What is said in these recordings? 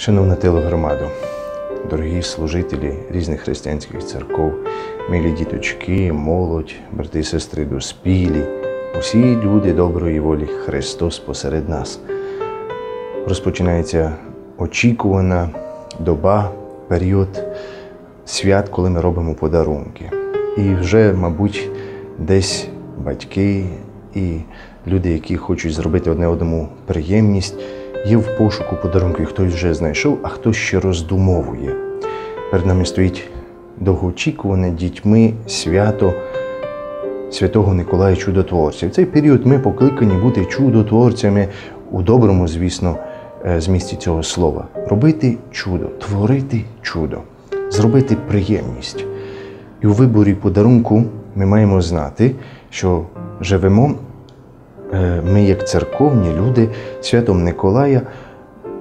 Шановна телегромаду, дорогі служителі різних християнських церков, милі діточки, молодь, брати і сестри доспілі, усі люди доброї волі, Христос посеред нас. Розпочинається очікувана доба, період свят, коли ми робимо подарунки. І вже, мабуть, десь батьки і люди, які хочуть зробити одне одному приємність, є в пошуку подарунків. Хтось вже знайшов, а хтось ще роздумовує. Перед нами стоїть довгоочікуване дітьми свято Святого Николая Чудотворця. В цей період ми покликані бути чудотворцями у доброму, звісно, е, змісті цього слова. Робити чудо, творити чудо, зробити приємність. І у виборі подарунку ми маємо знати, що живемо ми, як церковні люди, святом Николая,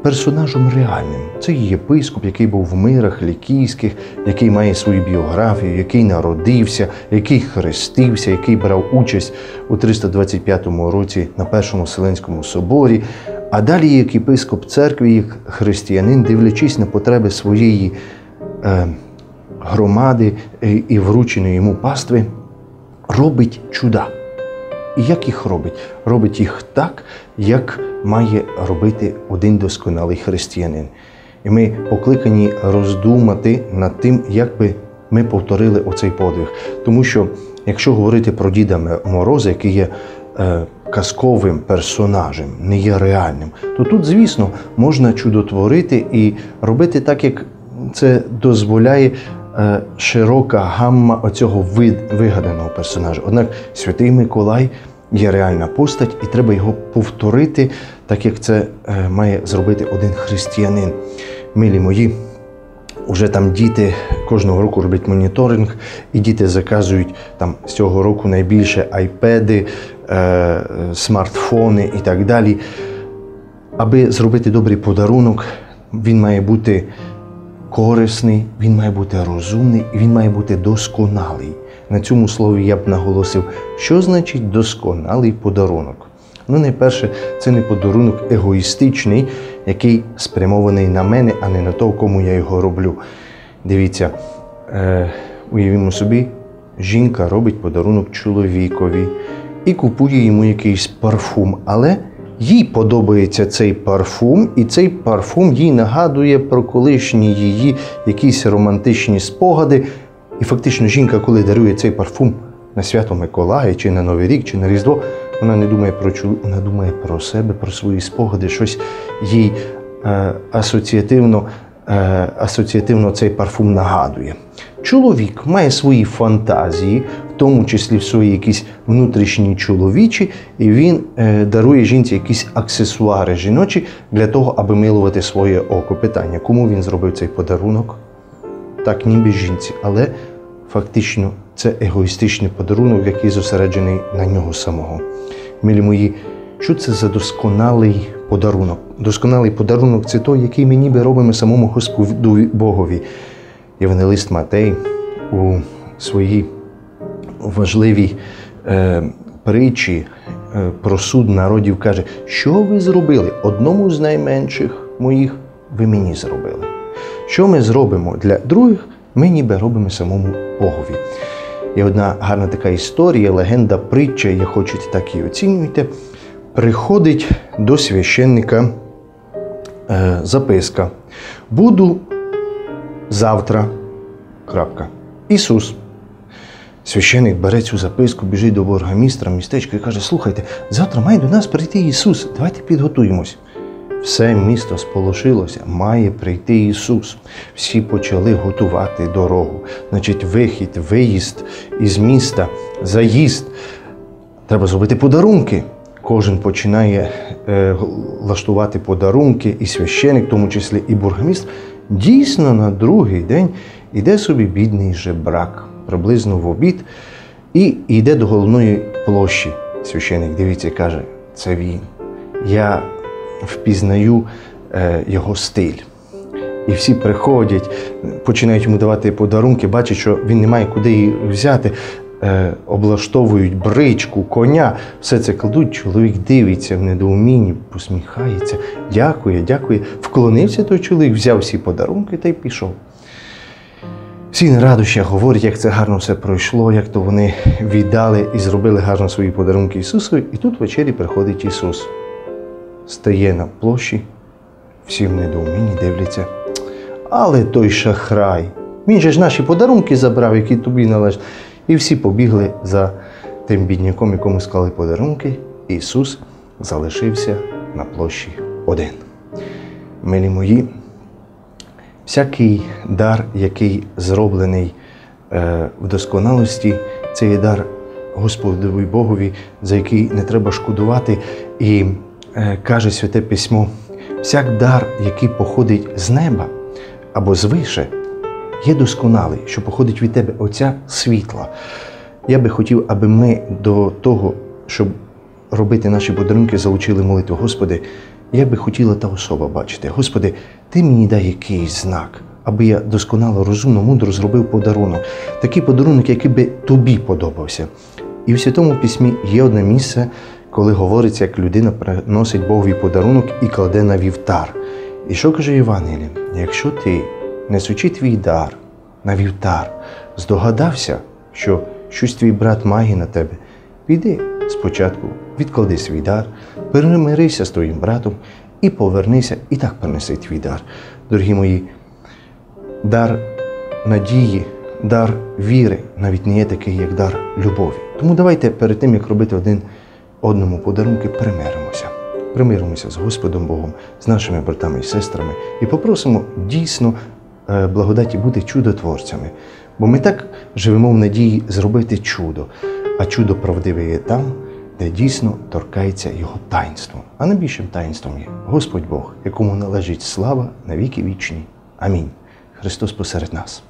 персонажем реальним. Це єпископ, який був в мирах лікійських, який має свою біографію, який народився, який хрестився, який брав участь у 325 році на Першому Вселенському соборі. А далі, як єпископ церкви, як християнин, дивлячись на потреби своєї е, громади е, і врученої йому пастви, робить чуда. І як їх робить? Робить їх так, як має робити один досконалий християнин. І ми покликані роздумати над тим, як би ми повторили оцей подвиг. Тому що, якщо говорити про Діда Мороза, який є е, казковим персонажем, не є реальним, то тут, звісно, можна чудотворити і робити так, як це дозволяє широка гамма оцього вигаданого персонажа. Однак Святий Миколай є реальна постать, і треба його повторити, так як це е, має зробити один християнин. Милі мої, Уже там діти кожного року роблять моніторинг, і діти заказують там з цього року найбільше айпеди, е, смартфони і так далі. Аби зробити добрий подарунок, він має бути корисний, він має бути розумний і він має бути досконалий. На цьому слові я б наголосив, що значить досконалий подарунок. Ну, найперше, це не подарунок егоїстичний, який спрямований на мене, а не на того, кому я його роблю. Дивіться, е, уявімо собі, жінка робить подарунок чоловікові і купує йому якийсь парфум, але їй подобається цей парфум, і цей парфум їй нагадує про колишні її якісь романтичні спогади. І фактично жінка, коли дарує цей парфум на свято Миколая, чи на Новий рік, чи на Різдво, вона не думає про чоловіка, вона думає про себе, про свої спогади, щось їй е, асоціативно, е, асоціативно цей парфум нагадує. Чоловік має свої фантазії, тому числі в свої якісь внутрішні чоловічі, і він е, дарує жінці якісь аксесуари жіночі для того, аби милувати своє око. Питання, кому він зробив цей подарунок? так ніби жінці, але фактично це егоїстичний подарунок, який зосереджений на нього самого. Милі мої, що це за досконалий подарунок? Досконалий подарунок це той, який ми ніби робимо самому Господу Богові. Євангелист Матей у своїй важливій е, притчі е, про суд народів каже, що ви зробили одному з найменших моїх, ви мені зробили. Що ми зробимо для других, ми ніби робимо самому Богові. Є одна гарна така історія, легенда, притча, як хочете, так і оцінюйте. Приходить до священника е, записка. Буду завтра. Крапка. Ісус. Священик бере цю записку, біжить до бургомістра містечка і каже: Слухайте, завтра має до нас прийти Ісус. Давайте підготуємось. Все місто сполошилося, має прийти Ісус. Всі почали готувати дорогу. Значить, вихід, виїзд із міста, заїзд. Треба зробити подарунки. Кожен починає е, влаштувати подарунки, і священик, в тому числі і бургомістр. Дійсно, на другий день іде собі бідний жебрак, приблизно в обід, і йде до головної площі. Дивиться і каже: це він. Я впізнаю е, його стиль. І всі приходять, починають йому давати подарунки, бачать, що він не має куди її взяти. е, облаштовують бричку, коня, все це кладуть, чоловік дивиться в недоумінні, посміхається, дякує, дякує. Вклонився той чоловік, взяв всі подарунки та й пішов. На радощах говорять, як це гарно все пройшло, як то вони віддали і зробили гарно свої подарунки Ісусу. І тут ввечері приходить Ісус. Стає на площі, всі в недоумінні дивляться. Але той шахрай, він же ж наші подарунки забрав, які тобі належать. І всі побігли за тим бідняком, якому склали подарунки. Ісус залишився на площі один. Милі мої, всякий дар, який зроблений е, в досконалості, це є дар Господові Богові, за який не треба шкодувати. І е, каже Святе Письмо: всяк дар, який походить з неба або звише, є досконалий, що походить від тебе Отця світла. Я би хотів, аби ми до того, щоб робити наші подарунки, залучили молитву. Господи, я би хотіла та особа бачити. Господи, ти мені дай якийсь знак, аби я досконало, розумно, мудро зробив подарунок. Такий подарунок, який би тобі подобався. І в Святому Письмі є одне місце, коли говориться, як людина приносить Богові подарунок і кладе на вівтар. І що каже Євангеліє? Якщо ти, несучи твій дар на вівтар, здогадався, що щось твій брат має на тебе, піди спочатку, відклади свій дар, перемирися з твоїм братом і повернися, і так принеси твій дар. Дорогі мої, дар надії, дар віри навіть не є такий, як дар любові. Тому давайте перед тим, як робити один одному подарунки, примиримося. Примиримося з Господом Богом, з нашими братами і сестрами і попросимо дійсно е, благодаті бути чудотворцями. Бо ми так живемо в надії зробити чудо, а чудо правдиве є там, де дійсно торкається його таїнством. А найбільшим таїнством є Господь Бог, якому належить слава на віки вічні. Амінь. Христос посеред нас.